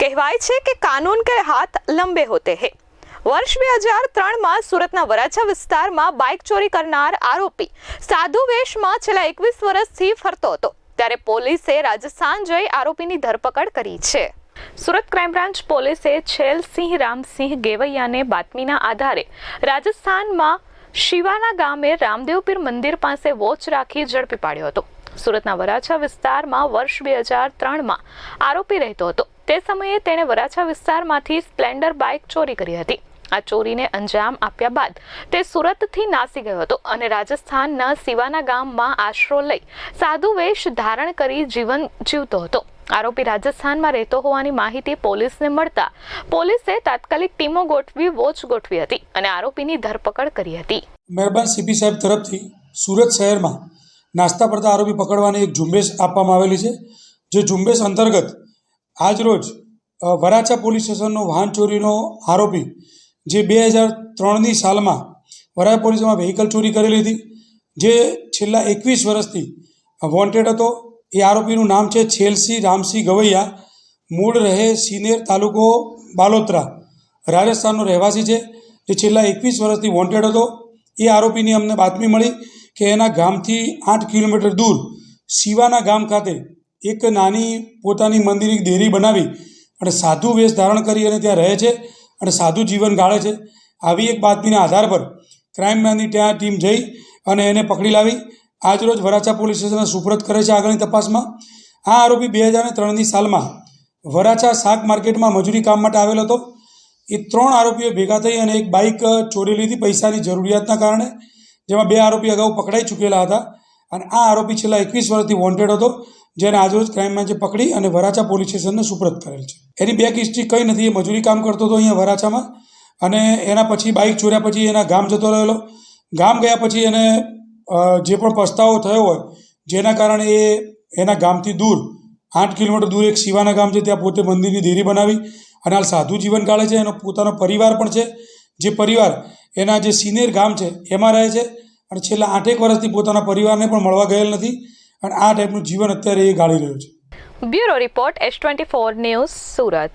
કહેવાય છે કે કાનૂન કે હાથ લંબે હોતે હે. વર્ષ બે હજાર ત્રણમાં સુરતના વરાછા વિસ્તારમાં બાઇક ચોરી કરનાર આરોપી સાધુ વેશમાં છેલ્લા એકવીસ વર્ષથી ફરતો હતો. ત્યારે પોલીસે રાજસ્થાન જઈ આરોપીની ધરપકડ કરી છે. સુરત ક્રાઇમ બ્રાન્ચ પોલીસે છેલસિંહ રામસિંહ ગેવૈયાને બાતમીના આધારે રાજસ્થાનમાં શિવાના ગામે રામદેવપીર મંદિર પાસે વોચ રાખી ઝડપી પાડ્યો હતો. સુરતના વરાછા વિસ્તારમાં વર્ષ બે હજાર ત્રણમાં આરોપી રહેતો હતો. તે સમયે તેણે વરાછા વિસ્તારમાંથી સ્પ્લેન્ડર બાઇક ચોરી કરી હતી. આ ચોરીને અંજામ આપ્યા બાદ તે સુરતથી નાસી ગયો હતો અને રાજસ્થાનના સિવાના ગામમાં આશરો લઈ સાધુ વેશ ધારણ કરી જીવન જીવતો હતો. આરોપી રાજસ્થાનમાં રહેતો હોવાની માહિતી પોલીસને મળતા પોલીસે તાત્કાલિક ટીમો ગોઠવી વોચ ગોઠવી હતી અને આરોપીની ધરપકડ કરી હતી. મહેરબાન સીપી સાહેબ તરફથી સુરત શહેરમાં નાસ્તા પડતા આરોપી પકડવાની એક ઝુંબેશ આપવામાં આવેલી છે. જે ઝુંબેશ અંતર્ગત આજરોજ રોજ વરાછા પોલીસ સ્ટેશનનો વાહન ચોરીનો આરોપી, જે બે હજાર ત્રણની સાલમાં વરાછા પોલીસમાં વ્હીકલ ચોરી કરેલી હતી જે છેલ્લા એકવીસ વર્ષથી વોન્ટેડ હતો. એ આરોપીનું નામ છે છેલસી રામસિંહ ગવૈયા. મૂળ રહે સિનેર તાલુકો બાલોત્રા, રાજસ્થાનનો રહેવાસી છે. જે છેલ્લા એકવીસ વર્ષથી વોન્ટેડ હતો. એ આરોપીની અમને બાતમી મળી કે એના ગામથી આઠ કિલોમીટર દૂર શિવાના ગામ ખાતે એક નાની પોતાની મંદિરની દેરી બનાવી અને સાધુ વેશ ધારણ કરી અને ત્યાં રહે છે અને સાધુ જીવન ગાળે છે. આવી એક બાતમીના આધાર પર ક્રાઇમ બ્રાન્ચની ત્યાં ટીમ જઈ અને એને પકડી લાવી. આજરોજ વરાછા પોલીસ સ્ટેશન સુપ્રત કરે છે આગળની તપાસમાં. આ આરોપી બે હજાર ત્રણની સાલમાં વરાછા શાક માર્કેટમાં મજૂરી કામ માટે આવેલો હતો. એ ત્રણ આરોપીઓ ભેગા થઈ અને એક બાઇક ચોરી લીધી પૈસાની જરૂરિયાતના કારણે, જેમાં બે આરોપી અગાઉ પકડાઈ ચૂકેલા હતા. અને આ આરોપી છેલ્લા એકવીસ વર્ષથી વોન્ટેડ હતો. જેને આજરોજ ક્રાઇમ બ્રાન્ચે પકડી અને વરાછા પોલીસ સ્ટેશનને સુપ્રત કરેલ છે. એની બેક હિસ્ટ્રી કંઈ નથી, એ મજૂરી કામ કરતો હતો અહીંયા વરાછામાં. અને એના પછી બાઇક ચોર્યા પછી એના ગામ જતો રહેલો. ગામ ગયા પછી એને જે પણ પસ્તાવો થયો હોય, જેના કારણે એ એના ગામથી દૂર, આઠ કિલોમીટર દૂર એક શિવાના ગામ છે, ત્યાં પોતે મંદિરની દેરી બનાવી. અને હાલ સાધુ જીવન કાઢે છે, એનો પોતાનો પરિવાર પણ છે. જે પરિવાર એના જે સિનિયર ગામ છે, એમાં રહે છે. અને છેલ્લા આઠેક વર્ષથી પોતાના પરિવારને પણ મળવા ગયેલ નથી. અને આ ટાઈપનું જીવન અત્યારે એ ગાળી રહ્યો છે. Bureau report S twenty four news Surat.